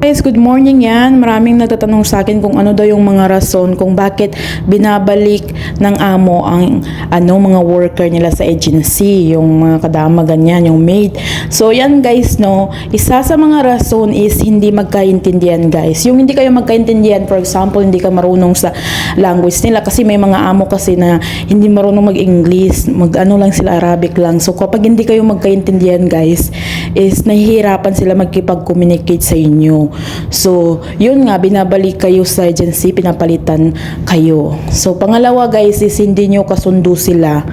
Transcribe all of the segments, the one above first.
Guys, good morning yan. Maraming nagtatanong sa akin kung ano daw yung mga rason kung bakit binabalik ng amo ang ano mga worker nila sa agency, yung mga kadama ganyan, yung maid. So yan guys, no, isa sa mga rason is hindi magkaintindihan guys. Yung hindi kayo magkaintindihan, for example, hindi ka marunong sa language nila kasi may mga amo kasi na hindi marunong mag-English, mag-ano lang sila Arabic lang. So kapag hindi kayo magkaintindihan guys, is nahihirapan sila magkipag-communicate sa inyo. So, yun nga, binabalik kayo sa agency, pinapalitan kayo. So, pangalawa guys is hindi nyo kasundo sila.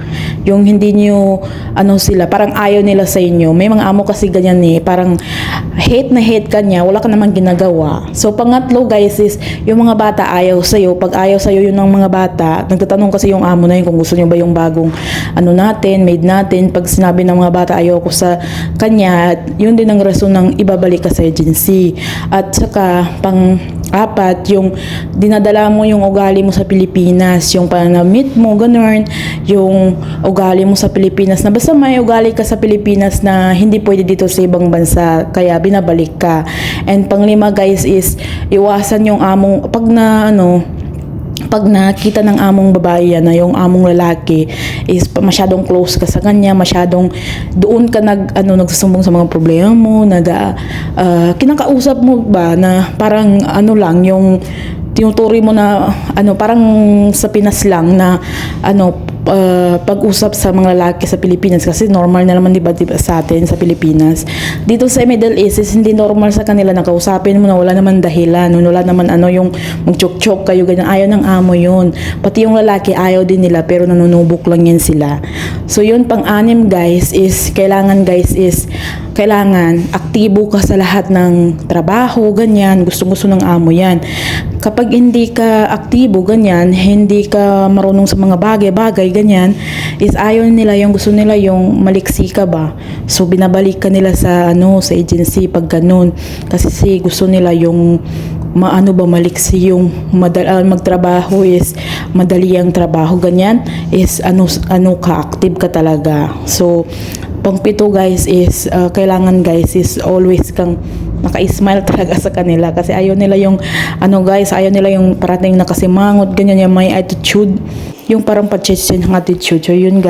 Yung hindi nyo, ano sila, parang ayaw nila sa inyo. May mga amo kasi ganyan eh, parang hate na hate ka niya, wala ka namang ginagawa. So, pangatlo guys is, yung mga bata ayaw sa'yo. Pag ayaw sa'yo yun ng mga bata, nagtatanong kasi yung amo na yun kung gusto nyo ba yung bagong ano natin, maid natin. Pag sinabi ng mga bata ayaw ko sa kanya, yun din ang rason ng ibabalik ka sa agency. At saka, pang apat, yung dinadala mo yung ugali mo sa Pilipinas, yung panamit mo, ganun, yung ugali mo sa Pilipinas, na basta may ugali ka sa Pilipinas na hindi pwede dito sa ibang bansa, kaya binabalik ka. And panglima guys is, iwasan yung among, pag na ano, pag nakita ng among babae yan na yung among lalaki is masyadong close ka sa kanya, masyadong doon ka nag ano nagsusumbong sa mga problema mo, nag ah, kinakausap mo ba na parang ano lang yung tinuturi mo na ano parang sa Pinas lang na ano ah, pag-usap sa mga lalaki sa Pilipinas kasi normal na naman 'di ba, 'di ba sa atin sa Pilipinas. Dito sa Middle East is hindi normal sa kanila na kausapin mo na wala naman dahilan, wala naman ano yung magchok-chok kayo ganyan. Ayaw ng amo 'yun. Pati yung lalaki ayaw din nila pero nanunubok lang yan sila. So yun pang-anim guys is kailangan guys is kailangan aktibo ka sa lahat ng trabaho, ganyan, gusto-gusto ng amo yan. Kapag hindi ka aktibo, ganyan, hindi ka marunong sa mga bagay-bagay, ganyan, is ayaw nila yung gusto nila yung maliksi ka ba. So binabalik ka nila sa ano sa agency pag ganun. Kasi si gusto nila yung maano ba maliksi yung madal ah, magtrabaho is madali ang trabaho ganyan is ano ano ka active ka talaga. So pangpito guys is uh, kailangan guys is always kang naka-smile talaga sa kanila. Kasi ayaw nila yung ano guys ayaw nila yung parating nakasimangot ganyan yung may attitude. Yung parang pachitsin ng attitude. So yun guys